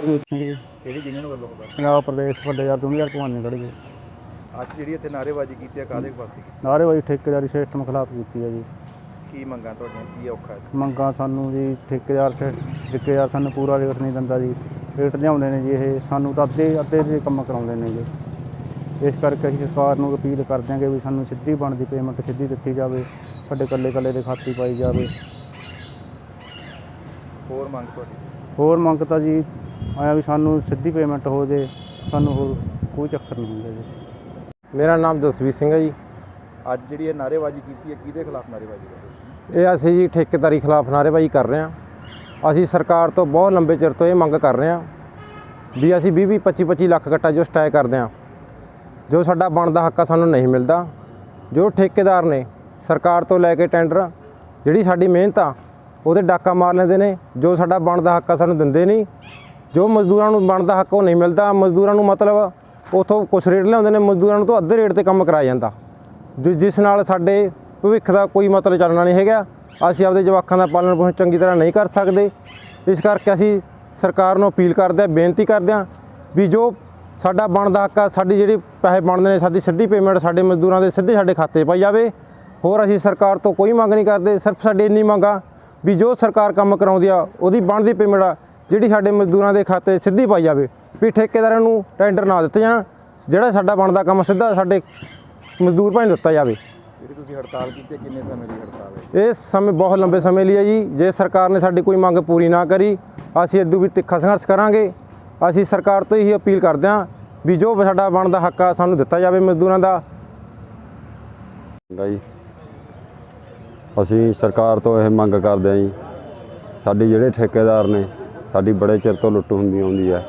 ਕਿਹੜੀ ਯੂਨੀਅਨ ਵੱਲੋਂ ਹੋਗਾ ਪੰਜਾਬ ਪ੍ਰਦੇਸ਼ ਵੱਡੇ ਯਾਰ 2000 ਭਵਾਨੀ ਗੜ੍ਹ ਜੀ ਅੱਜ ਜਿਹੜੀ ਇੱਥੇ ਨਾਅਰੇਬਾਜ਼ੀ ਕੀਤੀ ਹੈ ਕਾਹਦੇ ਵਾਸਤੇ? ਕੀਤੀ? ਨਾਅਰੇਬਾਜ਼ੀ ਠੇਕੇਦਾਰੀ ਸਿਸਟਮ ਖਿਲਾਫ ਕੀਤੀ ਹੈ ਜੀ। ਕੀ ਮੰਗਾਂ ਤੁਹਾਡੀਆਂ? ਕੀ ਔਖਾ ਹੈ? ਮੰਗਾਂ ਸਾਨੂੰ ਜੀ ਠੇਕੇਦਾਰ ਸੇ ਠੇਕੇਦਾਰ ਸਾਨੂੰ ਪੂਰਾ ਰੇਟ ਨਹੀਂ ਦਿੰਦਾ ਜੀ। ਰੇਟ ਲਿਆਉਂਦੇ ਨੇ ਜੀ ਇਹ ਸਾਨੂੰ ਤਾਂ ਅੱਧੇ ਅੱਧੇ ਦੇ ਕੰਮ ਕਰਾਉਂਦੇ ਨੇ ਜੀ। ਇਸ ਕਰਕੇ ਅਸੀਂ ਸਰਕਾਰ ਨੂੰ ਅਪੀਲ ਕਰਦੇ ਹਾਂ ਕਿ ਵੀ ਸਾਨੂੰ ਸਿੱਧੀ ਬਣਦੀ ਪੇਮੈਂਟ ਸਿੱਧੀ ਦਿੱਤੀ ਜਾਵੇ ਸਾਡੇ ਇਕੱਲੇ ਇਕੱਲੇ ਦੇ ਖਾਤੇ ਪਾਈ ਜਾਵੇ। ਹੋਰ ਮੰਗ ਤੁਹਾਡੀ? ਹੋਰ ਮੰਗ ਤਾਂ ਜੀ ਆਇਆ ਵੀ ਸਾਨੂੰ ਸਿੱਧੀ ਪੇਮੈਂਟ ਹੋ ਜੇ ਸਾਨੂੰ ਹੋਰ ਕੋਈ ਚੱਕਰ ਨਹੀਂ ਹੁੰਦਾ ਜੀ। ਮੇਰਾ ਨਾਮ ਜਸਵੀਰ ਸਿੰਘ ਹੈ ਜੀ। ਅੱਜ ਜਿਹੜੀ ਇਹ ਨਾਅਰੇਬਾਜ਼ੀ ਕੀਤੀ ਹੈ ਕਿਹਦੇ ਖਿਲਾਫ ਨਾਅਰੇਬਾਜ਼ੀ ਕਰ ਰਹੇ ਸੀ ਇਹ ਅਸੀਂ ਜੀ ਠੇਕੇਦਾਰੀ ਖਿਲਾਫ ਨਾਅਰੇਬਾਜ਼ੀ ਕਰ ਰਹੇ ਹਾਂ। ਅਸੀਂ ਸਰਕਾਰ ਤੋਂ ਬਹੁਤ ਲੰਬੇ ਚਿਰ ਤੋਂ ਇਹ ਮੰਗ ਕਰ ਰਹੇ ਹਾਂ ਵੀ ਅਸੀਂ 20 20 25 25 ਲੱਖ ਗੱਟਾ ਜੋ ਸਟਾਇ ਕਰਦੇ ਹਾਂ ਜੋ ਸਾਡਾ ਬਣਦਾ ਹੱਕ ਆ ਸਾਨੂੰ ਨਹੀਂ ਮਿਲਦਾ। ਜੋ ਠੇਕੇਦਾਰ ਨੇ ਸਰਕਾਰ ਤੋਂ ਲੈ ਕੇ ਟੈਂਡਰ ਜਿਹੜੀ ਸਾਡੀ ਮਿਹਨਤ ਆ ਉਹਦੇ ਡਾਕਾ ਮਾਰ ਲੈਂਦੇ ਨੇ, ਜੋ ਸਾਡਾ ਬਣਦਾ ਹੱਕ ਆ ਸਾਨੂੰ ਦਿੰਦੇ ਨਹੀਂ। ਜੋ ਮਜ਼ਦੂਰਾਂ ਨੂੰ ਬਣਦਾ ਹੱਕ ਉਹ ਨਹੀਂ ਮਿਲਦਾ। ਮਜ਼ਦੂਰਾਂ ਨੂੰ ਮਤਲਬ ਉਥੋਂ ਕੁਛ ਰੇਟ ਲਿਆਉਂਦੇ ਨੇ, ਮਜ਼ਦੂਰਾਂ ਨੂੰ ਤੋਂ ਅੱਧੇ ਰੇਟ ਤੇ ਕੰਮ ਕਰਾਇਆ ਜਾਂਦਾ। ਜਿ- ਜਿਸ ਨਾਲ ਸਾਡੇ ਭਵਿੱਖ ਦਾ ਕੋਈ ਮਤਲਬ ਚੱਲਣਾ ਨਹੀਂ ਹੈਗਾ। ਅਸੀਂ ਆਪਦੇ ਜਵਾਕਾਂ ਦਾ ਪਾਲਣ ਪੋਸ਼ਣ ਚੰਗੀ ਤਰ੍ਹਾਂ ਨਹੀਂ ਕਰ ਸਕਦੇ। ਇਸ ਕਰਕੇ ਅਸੀਂ ਸਰਕਾਰ ਨੂੰ ਅਪੀਲ ਕਰਦੇ ਹਾਂ ਬੇਨਤੀ ਕਰਦੇ ਹਾਂ ਵੀ ਜੋ ਸਾਡਾ ਬਣਦਾ ਹੱਕ ਆ, ਸਾਡੀ ਜਿਹੜੀ ਪੈਸੇ ਬਣਦੇ ਨੇ, ਸਾਡੀ ਸਿੱਧੀ ਪੇਮੈਂਟ ਸਾਡੇ ਮਜ਼ਦੂਰਾਂ ਦੇ ਸਿੱਧੇ ਸਾਡੇ ਖਾਤੇ ਪਾਈ ਜਾਵੇ। ਹੋਰ ਅਸੀਂ ਸਰਕਾਰ ਤੋਂ ਕੋਈ ਮੰਗ ਨਹੀਂ ਕਰਦੇ, ਸਿਰਫ ਸਾਡੀ ਇੰਨੀ ਮੰਗ ਆ ਵੀ ਜੋ ਸਰਕਾਰ ਕੰਮ ਕਰਾਉਂਦੀ ਆ ਉਹਦੀ ਬਣਦੀ ਪੇਮੈਂਟ ਆ ਜਿਹੜੀ ਸਾਡੇ ਮਜ਼ਦੂਰਾਂ ਦੇ ਖਾਤੇ ਸਿੱਧੀ ਪਾਈ ਜਾਵੇ ਵੀ ਠੇਕੇਦਾਰਾਂ ਨੂੰ ਟੈਂਡਰ ਨਾ ਦਿੱਤੇ ਜਾਣ ਜਿਹੜਾ ਸਾਡਾ ਬਣਦਾ ਕੰਮ ਸਿੱਧਾ ਸਾਡੇ ਮਜ਼ਦੂਰ ਭਾਈ ਨੂੰ ਦਿੱਤਾ ਜਾਵੇ। ਜਿਹੜੀ ਤੁਸੀਂ ਹੜਤਾਲ ਕੀਤੀ ਹੈ ਕਿੰਨੇ ਸਮੇਂ ਦੀ ਹੜਤਾਲ ਹੈ? ਇਹ ਸਮੇਂ ਬਹੁਤ ਲੰਬੇ ਸਮੇਂ ਲਈ ਹੈ ਜੀ। ਜੇ ਸਰਕਾਰ ਨੇ ਸਾਡੀ ਕੋਈ ਮੰਗ ਪੂਰੀ ਨਾ ਕਰੀ ਅਸੀਂ ਇਦੋਂ ਵੀ ਤਿੱਖਾ ਸੰਘਰਸ਼ ਕਰਾਂਗੇ। ਅਸੀਂ ਸਰਕਾਰ ਤੋਂ ਇਹੀ ਅਪੀਲ ਕਰਦੇ ਹਾਂ ਵੀ ਜੋ ਸਾਡਾ ਬਣਦਾ ਹੱਕ ਆ ਸਾਨੂੰ ਦਿੱਤਾ ਜਾਵੇ ਮਜ਼ਦੂਰਾਂ ਦਾ। ਜੀ। ਅਸੀਂ ਸਰਕਾਰ ਤੋਂ ਇਹ ਮੰਗ ਕਰਦੇ ਹਾਂ ਜੀ। ਸਾਡੀ ਜਿਹੜੇ ਠੇਕੇਦਾਰ ਨੇ, ਸਾਡੀ ਬੜੇ ਚਿਰ ਤੋਂ ਲੁੱਟ ਹੁੰਦੀ ਆਉਂਦੀ ਹੈ।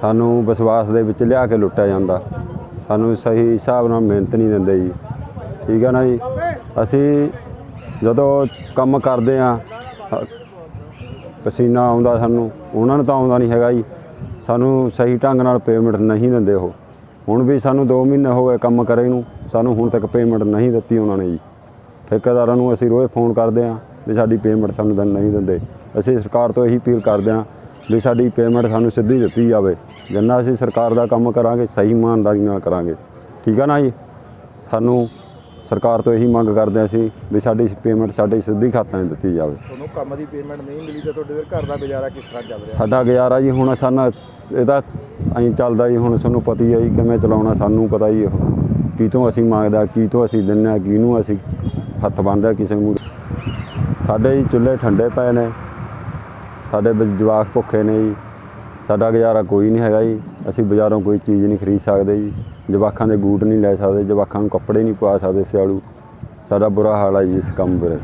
ਸਾਨੂੰ ਵਿਸ਼ਵਾਸ ਦੇ ਵਿੱਚ ਲਿਆ ਕੇ ਲੁੱਟਿਆ ਜਾਂਦਾ। ਸਾਨੂੰ ਸਹੀ ਹਿਸਾਬ ਨਾਲ ਮਿਹਨਤ ਨਹੀਂ ਦਿੰਦੇ ਜੀ। ਠੀਕ ਹੈ ਨਾ ਜੀ? ਅਸੀਂ ਜਦੋਂ ਕੰਮ ਕਰਦੇ ਆ ਪਸੀਨਾ ਆਉਂਦਾ ਸਾਨੂੰ, ਉਹਨਾਂ ਨੂੰ ਤਾਂ ਆਉਂਦਾ ਨਹੀਂ ਹੈਗਾ ਜੀ। ਸਾਨੂੰ ਸਹੀ ਢੰਗ ਨਾਲ ਪੇਮੈਂਟ ਨਹੀਂ ਦਿੰਦੇ ਉਹ। ਹੁਣ ਵੀ ਸਾਨੂੰ 2 ਮਹੀਨੇ ਹੋ ਗਏ ਕੰਮ ਕਰੇ ਨੂੰ, ਸਾਨੂੰ ਹੁਣ ਤੱਕ ਪੇਮੈਂਟ ਨਹੀਂ ਦਿੱਤੀ ਉਹਨਾਂ ਨੇ ਜੀ। ਠੇਕੇਦਾਰਾਂ ਨੂੰ ਅਸੀਂ ਰੋਜ਼ ਫੋਨ ਕਰਦੇ ਹਾਂ ਵੀ ਸਾਡੀ ਪੇਮੈਂਟ ਸਾਨੂੰ ਦਿਨ ਨਹੀਂ ਦਿੰਦੇ। ਅਸੀਂ ਸਰਕਾਰ ਤੋਂ ਇਹੀ ਅਪੀਲ ਕਰਦੇ ਹਾਂ ਵੀ ਸਾਡੀ ਪੇਮੈਂਟ ਸਾਨੂੰ ਸਿੱਧੀ ਦਿੱਤੀ ਜਾਵੇ। ਜਿੰਨਾ ਅਸੀਂ ਸਰਕਾਰ ਦਾ ਕੰਮ ਕਰਾਂਗੇ ਸਹੀ ਇਮਾਨਦਾਰੀ ਨਾਲ ਕਰਾਂਗੇ। ਠੀਕ ਆ ਨਾ ਜੀ? ਸਾਨੂੰ ਸਰਕਾਰ ਤੋਂ ਇਹੀ ਮੰਗ ਕਰਦੇ ਅਸੀਂ ਵੀ ਸਾਡੀ ਪੇਮੈਂਟ ਸਾਡੇ ਸਿੱਧੀ ਖਾਤਿਆਂ 'ਚ ਦਿੱਤੀ ਜਾਵੇ। ਤੁਹਾਨੂੰ ਕੰਮ ਦੀ ਪੇਮੈਂਟ ਨਹੀਂ ਮਿਲੀ ਤਾਂ ਤੁਹਾਡੇ ਘਰ ਦਾ ਗੁਜ਼ਾਰਾ ਕਿਸ ਤਰ੍ਹਾਂ ਚੱਲ ਰਿਹਾ? ਸਾਡਾ ਗੁਜ਼ਾਰਾ ਜੀ ਹੁਣ ਸਾਨੂੰ ਇਹਦਾ ਐਂ ਚੱਲਦਾ ਜੀ ਹੁਣ ਤੁਹਾਨੂੰ ਪਤਾ ਹੀ ਹੈ ਜੀ ਕਿਵੇਂ ਚਲਾਉਣਾ ਸਾਨੂੰ ਪਤਾ ਹੀ ਇਹ ਕਿਤੋਂ ਅਸੀਂ ਮੰਗਦਾ ਕਿਤੋਂ ਅਸੀਂ ਦਿੰਦੇ ਹਾਂ ਕਿਹਨੂੰ ਅਸੀਂ ਹੱਥ ਬੰਨ੍ਹਦਾ ਕਿਸੇ ਨੂੰ। ਸਾਡੇ ਜੀ ਚੁੱਲ੍ਹੇ ਠੰਡੇ ਪਏ ਨੇ। ਸਾਡੇ ਵਿੱਚ ਜਵਾਕ ਭੁੱਖੇ ਨੇ ਜੀ। ਸਾਡਾ ਗੁਜ਼ਾਰਾ ਕੋਈ ਨਹੀਂ ਹੈਗਾ ਜੀ। ਅਸੀਂ ਬਾਜ਼ਾਰੋਂ ਕੋਈ ਚੀਜ਼ ਨਹੀਂ ਖਰੀਦ ਸਕਦੇ ਜੀ। ਜਵਾਕਾਂ ਦੇ ਬੂਟ ਨਹੀਂ ਲੈ ਸਕਦੇ। ਜਵਾਕਾਂ ਨੂੰ ਕੱਪੜੇ ਨਹੀਂ ਪਵਾ ਸਕਦੇ ਸਿਆਲੂ। ਸਾਡਾ ਬੁਰਾ ਹਾਲ ਹੈ ਜੀ ਇਸ ਕੰਮ ਵੀਰੇ